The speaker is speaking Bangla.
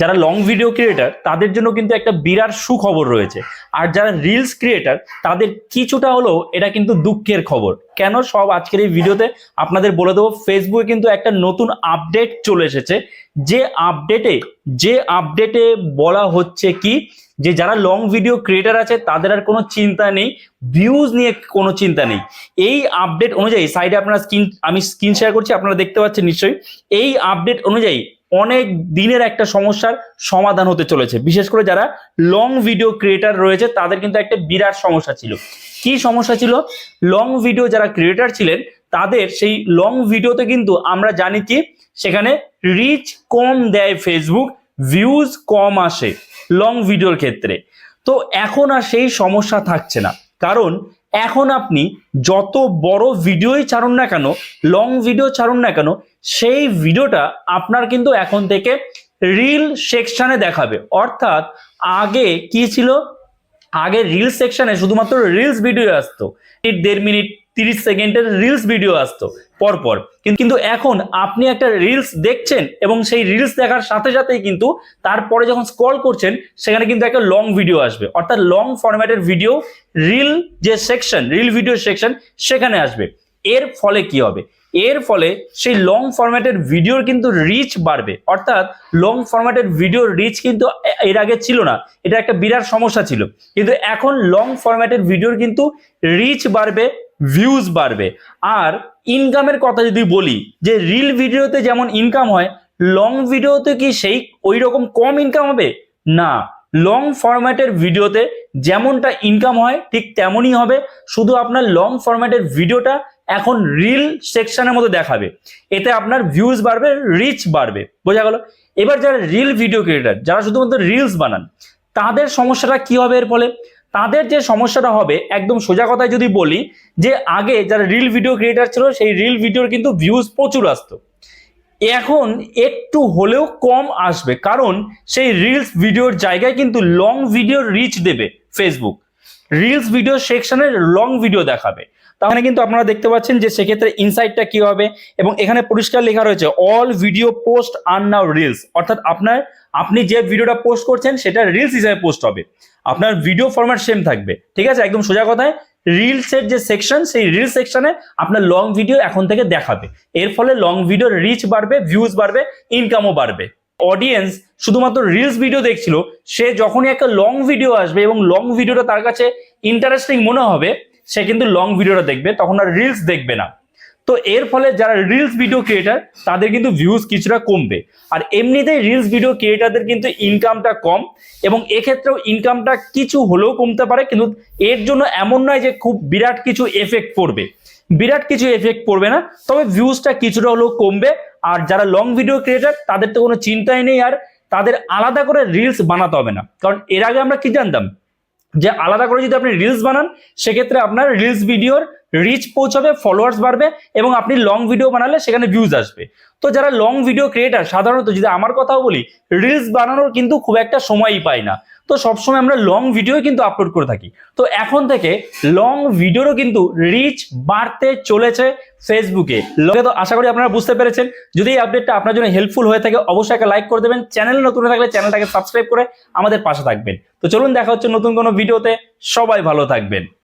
যারা লং ভিডিও ক্রিয়েটার তাদের জন্য কিন্তু একটা বিরাট সুখবর রয়েছে। আর যারা রিলস ক্রিয়েটার তাদের কিছুটা হলেও এটা কিন্তু দুঃখের খবর। কেন সব আজকের এই ভিডিওতে আপনাদের বলে দেবো ফেসবুকে কিন্তু একটা নতুন আপডেট চলে এসেছে। যে আপডেটে যে আপডেটে বলা হচ্ছে কি, যে যারা লং ভিডিও ক্রিয়েটার আছে, তাদের আর কোনো চিন্তা নেই ভিউজ নিয়ে কোনো চিন্তা নেই। এই আপডেট অনুযায়ী সাইডে আপনারা স্ক্রিন আমি স্ক্রিন শেয়ার করছি, আপনারা দেখতে পাচ্ছেন নিশ্চয়ই। এই আপডেট অনুযায়ী অনেক দিনের একটা সমস্যার সমাধান হতে চলেছে। বিশেষ করে যারা লং ভিডিও ক্রিয়েটার রয়েছে, তাদের কিন্তু একটা বিরাট সমস্যা ছিল। কি সমস্যা ছিল? লং ভিডিও যারা ক্রিয়েটার ছিলেন, তাদের সেই লং ভিডিওতে কিন্তু আমরা জানি কি? সেখানে রিচ কম দেয় ফেসবুক ভিউজ কম আসে লং ভিডিওর ক্ষেত্রে। তো এখন আর সেই সমস্যা থাকছে না। কারণ এখন আপনি যত বড় ভিডিওই ছাড়ুন না কেন লং ভিডিও ছাড়ুন না কেন, সেই ভিডিওটা আপনার কিন্তু এখন থেকে রিল সেকশানে দেখাবে। অর্থাৎ আগে কি ছিল? আগে রিল সেকশানে শুধুমাত্র রিলস ভিডিও আসতো। দেড় মিনিট তিরিশ সেকেন্ডের রিলস ভিডিও আসতো পরপর। কিন্তু এখন আপনি একটা রিলস দেখছেন এবং সেই রিলস দেখার সাথে সাথেই কিন্তু তারপরে যখন স্ক্রল করছেন, সেখানে কিন্তু একটা লং ভিডিও আসবে। অর্থাৎ লং ফরম্যাটের ভিডিও রিল যে সেকশন রিল ভিডিও সেকশন সেখানে আসবে। এর ফলে কি হবে? এর ফলে সেই লং ফরম্যাটের ভিডিওর কিন্তু রিচ বাড়বে। অর্থাৎ লং ফরম্যাটের ভিডিওর রিচ কিন্তু এর আগে ছিল না। এটা একটা বিরাট সমস্যা ছিল। কিন্তু এখন লং ফরম্যাটের ভিডিওর কিন্তু রিচ বাড়বে ভিউজ বাড়বে। আর ইনকামের কথা যদি বলি, যে রিল ভিডিওতে যেমন ইনকাম হয় লং ভিডিওতে কি সেই ওই রকম কম ইনকাম হবে? না। লং ফরম্যাটের ভিডিওতে যেমনটা ইনকাম হয়, ঠিক তেমনই হবে। শুধু আপনার লং ফরম্যাটের ভিডিওটা এখন রিল সেকশনের মতো দেখাবে। এতে আপনার ভিউজ বাড়বে রিচ বাড়বে। বোঝা গেল? এবার যারা রিল ভিডিও ক্রিয়েটার যারা শুধুমাত্র রিলস বানান, তাদের সমস্যাটা কি হবে এর ফলে? তাদের যে সমস্যাটা হবে, একদম সোজা কথায় যদি বলি, যে আগে যারা রিল ভিডিও ক্রিয়েটার ছিল, সেই রিল ভিডিওর কিন্তু ভিউজ প্রচুর আসতো। এখন একটু হলেও কম আসবে, কারণ সেই রিলস ভিডিওর জায়গায় কিন্তু লং ভিডিও রিচ দেবে ফেসবুক রিলস ভিডিও সেকশনের লং ভিডিও দেখাবে। তাহলে কিন্তু আপনারা দেখতে পাচ্ছেন যে সেক্ষেত্রে ইনসাইটটা কি হবে, এবং এখানে পরিষ্কার লেখা রয়েছে all video post are now reels অর্থাৎ আপনার আপনি যে ভিডিওটা পোস্ট করছেন, সেটা রিলস হিসাবে পোস্ট হবে। আপনার ভিডিও ফরম্যাট সেম থাকবে। ঠিক আছে? একদম সোজা কথায় রিলসের যে সেকশন সেই রিল সেকশনে আপনার লং ভিডিও এখন থেকে দেখাবে। এর ফলে লং ভিডিওর রিচ বাড়বে ভিউজ বাড়বে ইনকামও বাড়বে। অডিয়েন্স শুধুমাত্র রিলস ভিডিও দেখছিল, সে যখনই একটা লং ভিডিও আসবে এবং লং ভিডিওটা তার কাছে ইন্টারেস্টিং মনে হবে, সে কিন্তু লং ভিডিওটা দেখবে, তখন আর রিলস দেখবে না। তো এর ফলে যারা রিলস ভিডিও ক্রিয়েটার তাদের কিন্তু ভিউজ কিছুটা কমবে। আর এমনিতেই রিলস ভিডিও ক্রিয়েটারদের কিন্তু ইনকামটা কম এবং এক্ষেত্রেও ইনকামটা কিছু হলেও কমতে পারে, কিন্তু এর জন্য এমন নয় যে খুব বিরাট কিছু এফেক্ট পড়বে। বিরাট কিছু এফেক্ট পড়বে না, তবে ভিউজটা কিছুটা হলেও কমবে। আর যারা লং ভিডিও ক্রিয়েটার তাদের তো কোনো চিন্তাই নেই আর তাদের আলাদা করে রিলস বানাতে হবে না। কারণ এর আগে আমরা কি জানতাম? যে আলাদা করে যদি আপনি রিলস বানান, সেক্ষেত্রে আপনার রিলস ভিডিওর রিচ পৌঁছাবে ফলোয়ার্স বাড়বে এবং আপনি লং ভিডিও বানালে সেখানে ভিউজ আসবে। তো যারা লং ভিডিও ক্রিয়েটার সাধারণত যদি আমার কথাও বলি রিলস বানানোর কিন্তু খুব একটা সময়ই পায় না। তো সবসময় আমরা লং ভিডিও কিন্তু আপলোড করে থাকি। তো এখন থেকে লং ভিডিওরও কিন্তু রিচ বাড়তে চলেছে ফেসবুকে তো আশা করি আপনারা বুঝতে পেরেছেন। যদি এই আপডেটটা আপনার জন্য হেল্পফুল হয়ে থাকে, অবশ্যই একটা লাইক করে দেবেন। চ্যানেল নতুন থাকলে চ্যানেলটাকে সাবস্ক্রাইব করে আমাদের পাশে থাকবেন। তো চলুন দেখা হচ্ছে নতুন কোনো ভিডিওতে সবাই ভালো থাকবেন।